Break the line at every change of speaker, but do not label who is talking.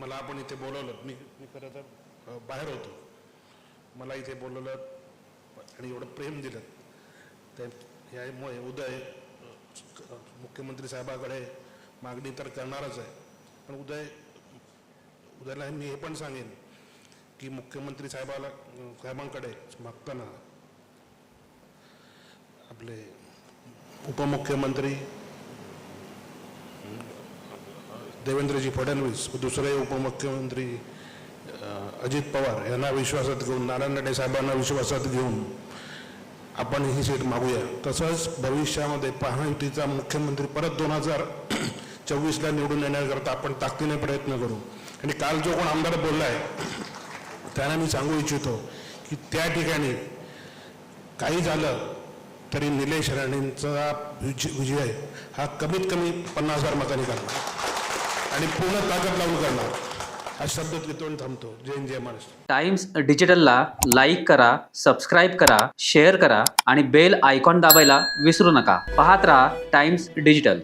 मला आपण इथे बोलवलं मी मी खरं तर बाहेर होतो. मला इथे बोलवलं आणि एवढं प्रेम दिलं. ते यामुळे उदय मुख्यमंत्री साहेबाकडे मागणी तर करणारच आहे. पण उदय उदयला मी हे पण सांगेन की मुख्यमंत्री साहेबाला साहेबांकडे मागताना आपले उपमुख्यमंत्री देवेंद्रजी फडणवीस व दुसरे उपमुख्यमंत्री अजित पवार यांना विश्वासात घेऊन नारायण राणे साहेबांना विश्वासात घेऊन आपण ही सीट मागूया. तसंच भविष्यामध्ये महायुतीचा मुख्यमंत्री परत दोन हजार चोवीसला निवडून येण्याकरता आपण ताकदीने प्रयत्न करू. आणि काल जो कोण आमदार बोलला आहे त्यांना मी सांगू इच्छितो की त्या ठिकाणी काही झालं तरी निलेश राणेंचा विजय विजय हा कमीत कमी पन्नास हजार मतांनी करणार आणि पूर्ण ताकद लावून करणार. हा शब्द तिथून थांबतो. जय जय महाराष्ट्र.
टाइम्स डिजिटलला लाईक करा सबस्क्राईब करा शेअर करा आणि बेल आयकॉन दाबायला विसरू नका. पाहत रहा टाइम्स डिजिटल.